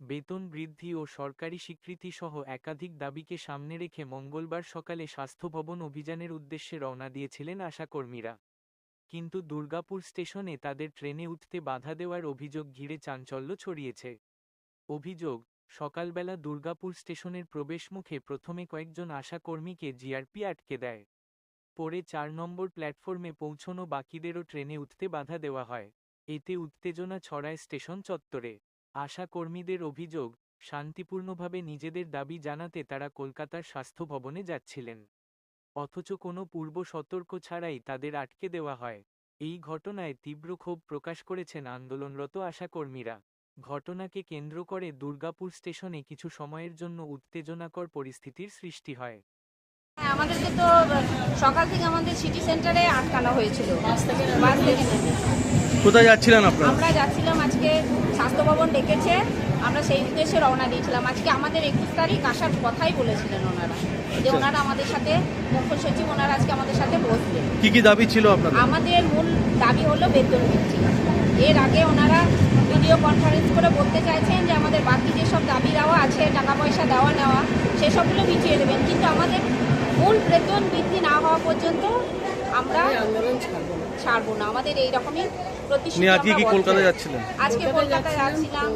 বেতন বৃদ্ধি ও সরকারি স্বীকৃতি সহ একাধিক দাবিকে সামনে রেখে মঙ্গলবার সকালে স্বাস্থ্য ভবন অভিযানের উদ্দেশ্যে রওনা দিয়েছিলেন আশাকর্মীরা। কিন্তু দুর্গাপুর স্টেশনে তাদের ট্রেনে উঠতে বাধা দেওয়ার অভিযোগ ঘিরে চাঞ্চল্য ছড়িয়েছে। অভিযোগ, সকালবেলা দুর্গাপুর স্টেশনের প্রবেশমুখে প্রথমে কয়েকজন আশাকর্মীকে জিআরপি আটকে দেয়। পরে চার নম্বর প্ল্যাটফর্মে পৌঁছনো বাকিদেরও ট্রেনে উঠতে বাধা দেওয়া হয়। এতে উত্তেজনা ছড়ায় স্টেশন চত্বরে। আশা কর্মীদের অভিযোগ শান্তিপূর্ণভাবে নিজেদের দাবি জানাতে তারা কলকাতার স্বাস্থ্য ভবনে যাচ্ছিলেন। অথচ কোনো পূর্ব সতর্ক ছাড়াই তাদের আটকে দেওয়া হয়। এই ঘটনায় তীব্র ক্ষোভ প্রকাশ করেছেন আন্দোলনরত আশাকর্মীরা। ঘটনাকে কেন্দ্র করে দুর্গাপুর স্টেশনে কিছু সময়ের জন্য উত্তেজনাকর পরিস্থিতির সৃষ্টি হয়। হ্যাঁ, আমাদেরকে তো সকাল থেকে আমাদের সিটি সেন্টারে আটকানো হয়েছিল। বাস থেকে। কোথায় যাচ্ছিলেন আপনারা? আমরা যাচ্ছিলাম আজকে স্বাস্থ্য ভবন ডেকেছে। আমরা সেই উদ্দেশ্যে রওনা দিয়েছিলাম। আজকে আমাদের একুশ তারিখ আসার কথাই বলেছিলেন ওনারা। যে আচ্ছা। ওনারা আমাদের সাথে মুখ্য সচিব ওনারা আজকে আমাদের সাথে বসবেন। কি কি দাবি ছিল আপনাদের? আমাদের মূল দাবি হলো বেতন বৃদ্ধি। এর আগে ওনারা ভিডিও কনফারেন্স করে বলতে চাইছেন যে আমাদের বাকি যেসব দাবি দেওয়া আছে টাকা পয়সা দেওয়া নেওয়া সেসবগুলো মিটিয়ে দেবেন। কিন্তু আমাদের মূল বেতন বৃদ্ধি না হওয়া পর্যন্ত আমরা ছাড়বো না। আমাদের এই রকমই প্রতিশ্রুতি আপনি আজকে কি কলকাতায়। কলকাতা যাচ্ছিলেন আজকে কলকাতা যাচ্ছিলাম